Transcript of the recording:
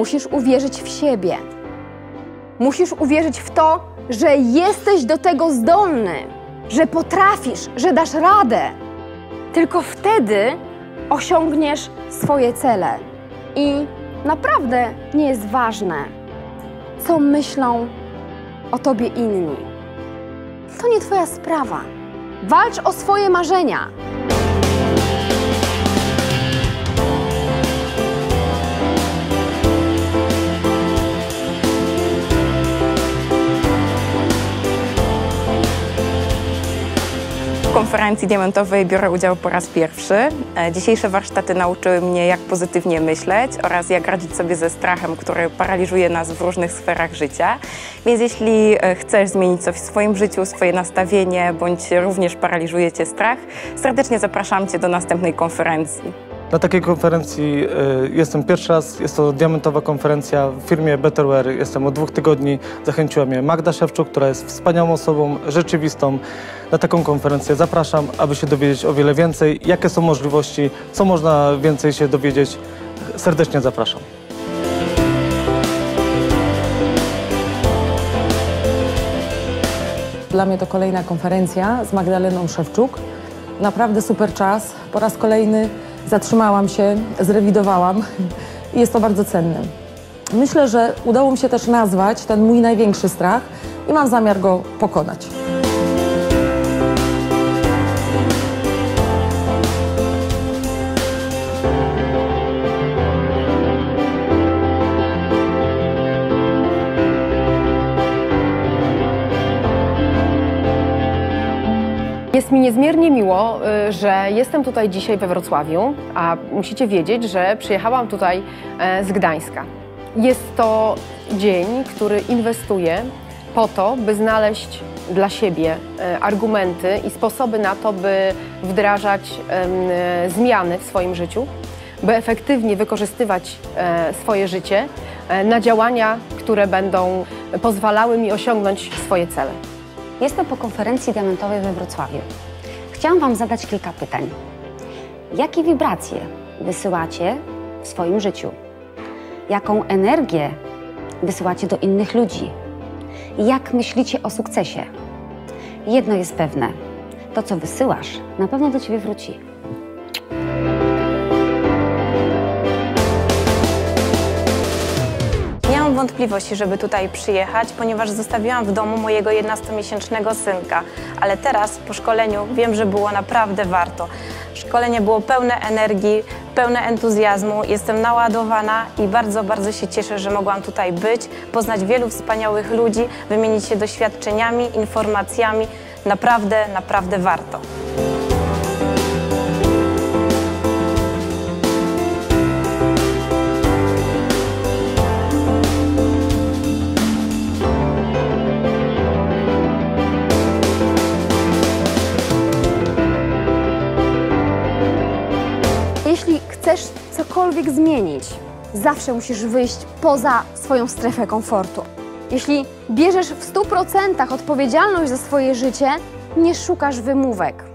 Musisz uwierzyć w siebie. Musisz uwierzyć w to, że jesteś do tego zdolny, że potrafisz, że dasz radę. Tylko wtedy osiągniesz swoje cele. I naprawdę nie jest ważne, co myślą o tobie inni. To nie twoja sprawa. Walcz o swoje marzenia. Konferencji diamentowej biorę udział po raz pierwszy. E, Dzisiejsze warsztaty nauczyły mnie, jak pozytywnie myśleć oraz jak radzić sobie ze strachem, który paraliżuje nas w różnych sferach życia. Więc jeśli e, chcesz zmienić coś w swoim życiu, swoje nastawienie, bądź również paraliżuje Cię strach, serdecznie zapraszam Cię do następnej konferencji. Na takiej konferencji y, jestem pierwszy raz. Jest to diamentowa konferencja w firmie Betterware. Jestem od dwóch tygodni. Zachęciła mnie Magda Szewczuk, która jest wspaniałą osobą, rzeczywistą. Na taką konferencję zapraszam, aby się dowiedzieć o wiele więcej, jakie są możliwości, co można więcej się dowiedzieć. Serdecznie zapraszam. Dla mnie to kolejna konferencja z Magdaleną Szewczuk. Naprawdę super czas. Po raz kolejny zatrzymałam się, zrewidowałam i jest to bardzo cenne. Myślę, że udało mi się też nazwać ten mój największy strach i mam zamiar go pokonać. Jest mi niezmiernie miło, y, że jestem tutaj dzisiaj we Wrocławiu, a musicie wiedzieć, że przyjechałam tutaj e, z Gdańska. Jest to dzień, który inwestuję po to, by znaleźć dla siebie e, argumenty i sposoby na to, by wdrażać e, zmiany w swoim życiu, by efektywnie wykorzystywać swoje życie na działania, które będą pozwalały mi osiągnąć swoje cele. Jestem po konferencji diamentowej we Wrocławiu. Chciałam Wam zadać kilka pytań. Jakie wibracje wysyłacie w swoim życiu? Jaką energię wysyłacie do innych ludzi? Jak myślicie o sukcesie? Jedno jest pewne: to, co wysyłasz, na pewno do Ciebie wróci. Wątpliwości, żeby tutaj przyjechać, ponieważ zostawiłam w domu mojego 11-miesięcznego synka, ale teraz po szkoleniu wiem, że było naprawdę warto. Szkolenie było pełne energii, pełne entuzjazmu, jestem naładowana i bardzo, bardzo się cieszę, że mogłam tutaj być, poznać wielu wspaniałych ludzi, wymienić się doświadczeniami, informacjami. Naprawdę, naprawdę warto. Chcesz cokolwiek zmienić, zawsze musisz wyjść poza swoją strefę komfortu. Jeśli bierzesz w 100% odpowiedzialność za swoje życie, nie szukasz wymówek.